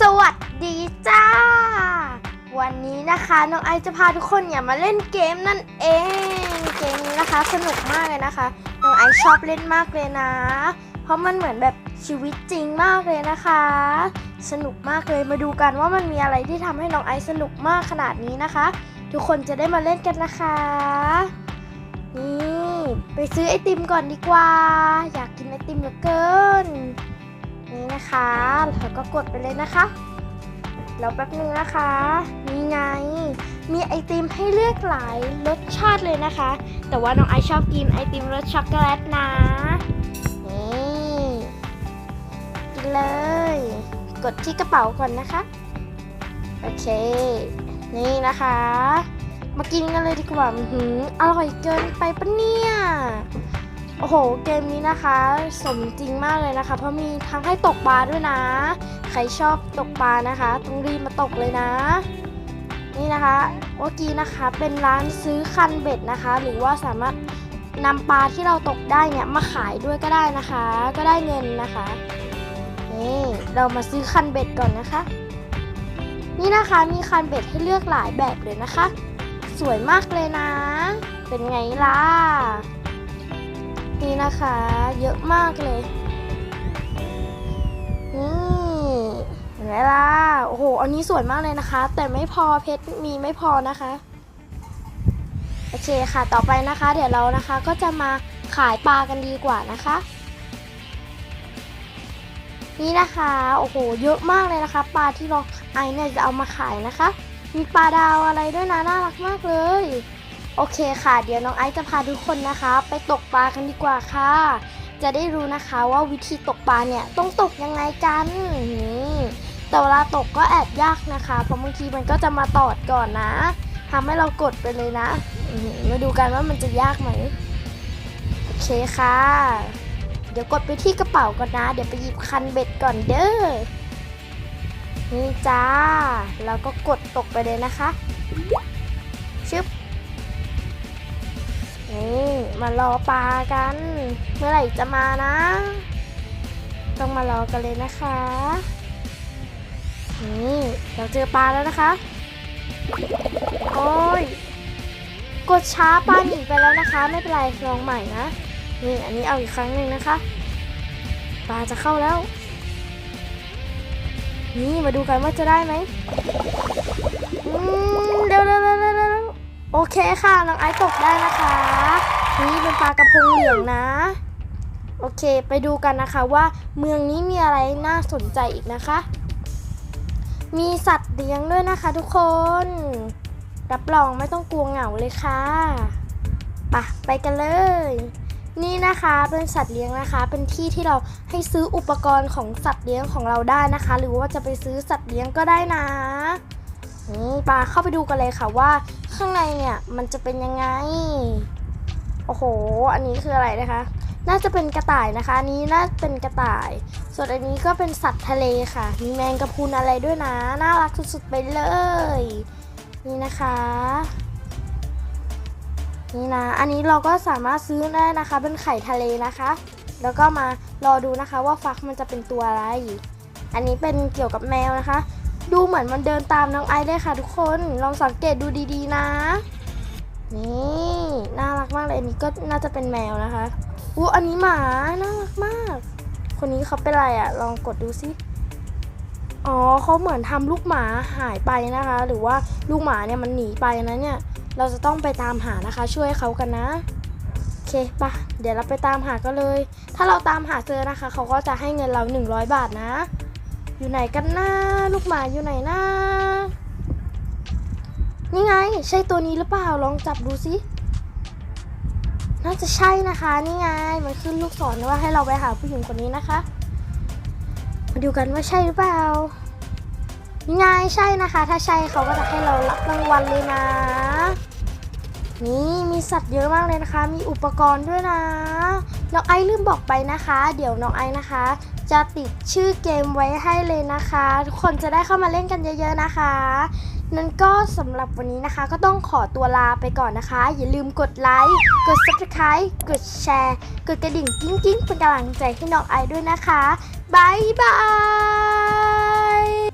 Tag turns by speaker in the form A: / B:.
A: สวัสดีจ้า วันนี้นะคะน้องไอจะพาทุกคนเนี่ยมาเล่นเกมนั่นเอง เกมนี้นะคะสนุกมากเลยนะคะน้องไอชอบเล่นมากเลยนะ เพราะมันเหมือนแบบชีวิตจริงมากเลยนะคะ สนุกมากเลยมาดูกันว่ามันมีอะไรที่ทำให้น้องไอสนุกมากขนาดนี้นะคะ ทุกคนจะได้มาเล่นกันนะคะ นี่ไปซื้อไอติมก่อนดีกว่า อยากกินไอติมเหลือเกิน นี่นะคะแล้วก็กดไปเลยนะคะแล้วแป๊บนึงนะคะนี่ไง มีไอติมให้เลือกหลายรสชาติเลยนะคะ แต่ว่าน้องไอชอบกินไอติมรสช็อกโกแลตนะนี่กินเลย กดที่กระเป๋าก่อนนะคะ โอเค นี่นะคะ มากินกันเลยดีกว่าออร่อยเกินไปปะเนี่ย โอ้โห เกมนี้นะคะ สมจริงมากเลยนะคะ เพราะมีทั้งให้ตกปลาด้วยนะ ใครชอบตกปลานะคะต้องรีบมาตกเลยนะ นี่นะคะเมื่อกี้นะคะเป็นร้านซื้อคันเบ็ดนะคะ หรือว่าสามารถนำปลาที่เราตกได้เนี่ยมาขายด้วยก็ได้นะคะ ก็ได้เงินนะคะนี่เรามาซื้อคันเบ็ดก่อนนะคะ นี่นะคะมีคันเบ็ดให้เลือกหลายแบบเลยนะคะ สวยมากเลยนะ เป็นไงล่ะ นี่นะคะ เยอะมากเลย นี่เห็นไหมล่ะ โอ้โห อันนี้สวยมากเลยนะคะ แต่ไม่พอเพชรมีไม่พอนะคะ โอเคค่ะ ต่อไปนะคะ เดี๋ยวเรานะคะก็จะมาขายปลากันดีกว่านะคะ นี่นะคะ โอ้โห เยอะมากเลยนะคะ ปลาที่เราไอเนี่ยจะเอามาขายนะคะ มีปลาดาวอะไรด้วยนะ น่ารักมากเลย โอเคค่ะ เดี๋ยวน้องไอซ์จะพาทุกคนนะคะ ไปตกปลากันดีกว่าค่ะ จะได้รู้นะคะว่าวิธีตกปลาเนี่ยต้องตกยังไงกันแต่เวลาตกก็แอบยากนะคะ เพราะบางทีมันก็จะมาตอดก่อนนะทำให้เรากดไปเลยนะมาดูกันว่ามันจะยากไหมโอเคค่ะ เดี๋ยวกดไปที่กระเป๋าก่อนนะ เดี๋ยวไปหยิบคันเบ็ดก่อนเด้อนี่จ้า แล้วก็กดตกไปเลยนะคะ นี่มารอปลากัน เมื่อไหร่จะมานะ ต้องมารอกันเลยนะคะ นี่เราเจอปลาแล้วนะคะ โอ้ย กดช้าปลาหนีไปแล้วนะคะ ไม่เป็นไรลองใหม่นะ นี่อันนี้เอาอีกครั้งหนึ่งนะคะ ปลาจะเข้าแล้ว นี่มาดูกันว่าจะได้ไหมอืมเร็วเร็วเร็วเร็วเร็วโอเคค่ะ น้องไอซ์ตกได้นะคะ นี่เป็นปลากระพงเหลืองนะ โอเคไปดูกันนะคะว่าเมืองนี้มีอะไรน่าสนใจอีกนะคะ มีสัตว์เลี้ยงด้วยนะคะทุกคน รับรองไม่ต้องกลัวเหงาเลยค่ะปะไปกันเลย นี่นะคะเป็นสัตว์เลี้ยงนะคะ เป็นที่ที่เราให้ซื้ออุปกรณ์ของสัตว์เลี้ยงของเราได้นะคะ หรือว่าจะไปซื้อสัตว์เลี้ยงก็ได้นะนี่ปลาเข้าไปดูกันเลยค่ะว่า ข้างในเนี่ยมันจะเป็นยังไง โอ้โห อันนี้คืออะไรนะคะ น่าจะเป็นกระต่ายนะคะ อันนี้น่าเป็นกระต่าย ส่วนอันนี้ก็เป็นสัตว์ทะเลค่ะ มีแมงกะพรุนอะไรด้วยนะ น่ารักสุดๆไปเลย นี่นะคะ นี่นะ อันนี้เราก็สามารถซื้อได้นะคะ เป็นไข่ทะเลนะคะ แล้วก็มารอดูนะคะว่าฟักมันจะเป็นตัวอะไร อันนี้เป็นเกี่ยวกับแมวนะคะ ดูเหมือนมันเดินตามน้องไอซ์เลยค่ะ ทุกคน ลองสังเกตดูดีๆ นะ นี่น่ารักมากเลยอันนี้ก็น่าจะเป็นแมวนะคะอู้อันนี้หมา น่ารักมาก คนนี้เขาเป็นอะไรอะลองกดดูสิอ๋อเขาเหมือนทำลูกหมาหายไปนะคะ หรือว่าลูกหมาเนี่ยมันหนีไปนะเนี่ย เราจะต้องไปตามหานะคะ ช่วยเขากันนะโอเคปะเดี๋ยวเราไปตามหากันเลย ถ้าเราตามหาเจอนะคะ เขาก็จะให้เงินเรา 100 บาทนะ อยู่ไหนกันนะลูกหมาอยู่ไหนนะ นี่ไง ใช่ตัวนี้หรือเปล่าลองจับดูสิน่าจะใช่นะคะ นี่ไงมันขึ้นลูกศรว่าให้เราไปหาผู้หญิงคนนี้นะคะ มาดูกันว่าใช่หรือเปล่านี่ไงใช่นะคะ ถ้าใช่เขาก็จะให้เรารับรางวัลเลยนะ นี่มีสัตว์เยอะมากเลยนะคะ มีอุปกรณ์ด้วยนะน้องไอซ์ลืมบอกไปนะคะ เดี๋ยวน้องไอซ์นะคะ จะติดชื่อเกมไว้ให้เลยนะคะ ทุกคนจะได้เข้ามาเล่นกันเยอะ ๆนะคะ นั้นก็สำหรับวันนี้นะคะ ก็ต้องขอตัวลาไปก่อนนะคะ อย่าลืมกดไลค์ กด subscribe กดแชร์ กดกระดิ่งกิ้งกิ้งเป็นกำลังใจให้น้องไอด้วยนะคะบายบาย